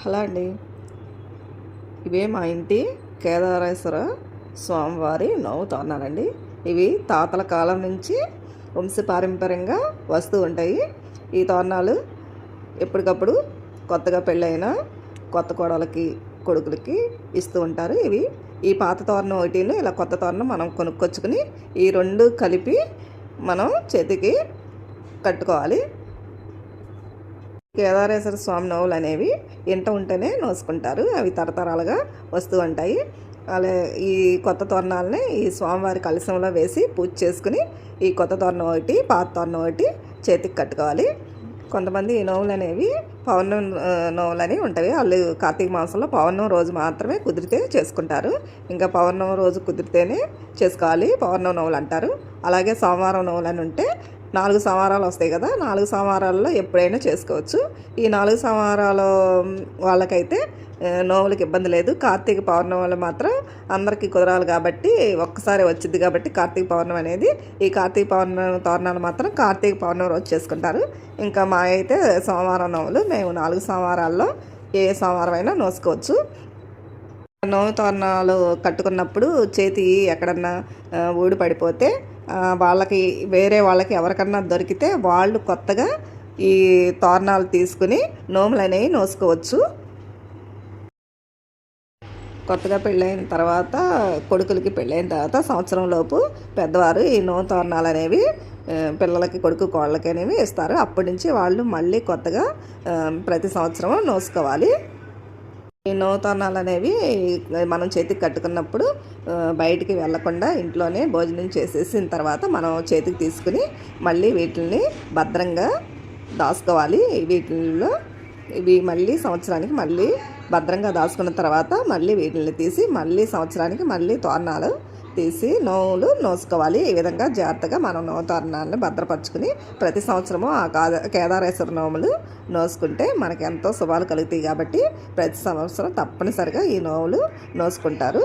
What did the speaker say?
Hello అండి. ఇవే మా ఇంటి కేదారేశ్వర స్వామివారి నవ్వు తోరణాలండి. ఇవి తాతల కాలం నుంచి వంశపారంపర్యంగా వస్తూ ఉంటాయి. ఈ తోరణాలు ఎప్పటికప్పుడు కొత్తగా పెళ్ళైన కొత్త కోడలకి కొడుకులకి ఇస్తూ ఉంటారు. ఇవి ఈ పాత తోరణం ఒకటిను ఇలా కొత్త తోరణం మనం కొనుక్కొచ్చుకుని ఈ రెండు కలిపి మనం చేతికి కట్టుకోవాలి. కేదారేశ్వర స్వామి నవ్వులు అనేవి ఇంట ఉంటేనే నోసుకుంటారు. అవి తరతరాలుగా వస్తూ ఉంటాయి. అలా ఈ కొత్త తోరణాలని ఈ స్వామివారి కలశంలో వేసి పూజ చేసుకుని ఈ కొత్త తోరణం ఒకటి పాత తోరణం ఒకటి చేతికి కట్టుకోవాలి. కొంతమంది ఈ నోవులు అనేవి పౌర్ణం నోవులు అని ఉంటాయి. వాళ్ళు కార్తీక మాసంలో పౌర్ణం రోజు మాత్రమే కుదిరితే చేసుకుంటారు. ఇంకా పౌర్ణం రోజు కుదిరితేనే చేసుకోవాలి. పౌర్ణం నోవులు అంటారు. అలాగే సోమవారం నోవులు అని ఉంటే నాలుగు సంవారాలు వస్తాయి కదా నాలుగు సంవారాల్లో ఎప్పుడైనా చేసుకోవచ్చు. ఈ నాలుగు సంవారాల వాళ్ళకైతే నోములకు ఇబ్బంది లేదు. కార్తీక పౌర్ణమి వల్ల మాత్రం అందరికీ కుదరాలి కాబట్టి ఒక్కసారి వచ్చింది కాబట్టి కార్తీక పౌర్ణమి అనేది ఈ కార్తీక పౌర్ణమి తోరణాలు మాత్రం కార్తీక పౌర్ణమి రోజు చేసుకుంటారు. ఇంకా మా అయితే సోమవారం నోములు మేము నాలుగు సోమవారాల్లో ఏ సోమవారం అయినా నోసుకోవచ్చు. నోము తోరణాలు కట్టుకున్నప్పుడు చేతి ఎక్కడన్నా ఊడి పడిపోతే వాళ్ళకి వేరే వాళ్ళకి ఎవరికన్నా దొరికితే వాళ్ళు కొత్తగా ఈ తోరణాలు తీసుకుని నోములు అనేవి నోసుకోవచ్చు. కొత్తగా పెళ్ళైన తర్వాత కొడుకులకి పెళ్ళైన తర్వాత సంవత్సరంలోపు పెద్దవారు ఈ నో తోరణాలు అనేవి పిల్లలకి కొడుకు కోళ్ళకి అనేవి ఇస్తారు. అప్పటి నుంచి వాళ్ళు మళ్ళీ కొత్తగా ప్రతి సంవత్సరం నోసుకోవాలి. నూతనాలు అనేవి మనం చేతికి కట్టుకున్నప్పుడు బయటికి వెళ్ళకుండా ఇంట్లోనే భోజనం చేసేసిన తర్వాత మనం చేతికి తీసుకుని మళ్ళీ వీటిని భద్రంగా దాచుకోవాలి. వీటిల్లో ఇవి మళ్ళీ సంవత్సరానికి మళ్ళీ భద్రంగా దాచుకున్న తర్వాత మళ్ళీ వీటిని తీసి మళ్ళీ సంవత్సరానికి మళ్ళీ తోరణాలు తీసి నోవులు నోసుకోవాలి. ఈ విధంగా జాగ్రత్తగా మనం నో తోరణాలను భద్రపరుచుకుని ప్రతి సంవత్సరము ఆ కాద కేదారేశ్వర నోములు నోసుకుంటే మనకి ఎంతో శుభాలు కలుగుతాయి కాబట్టి ప్రతి సంవత్సరం తప్పనిసరిగా ఈ నోవులు నోసుకుంటారు.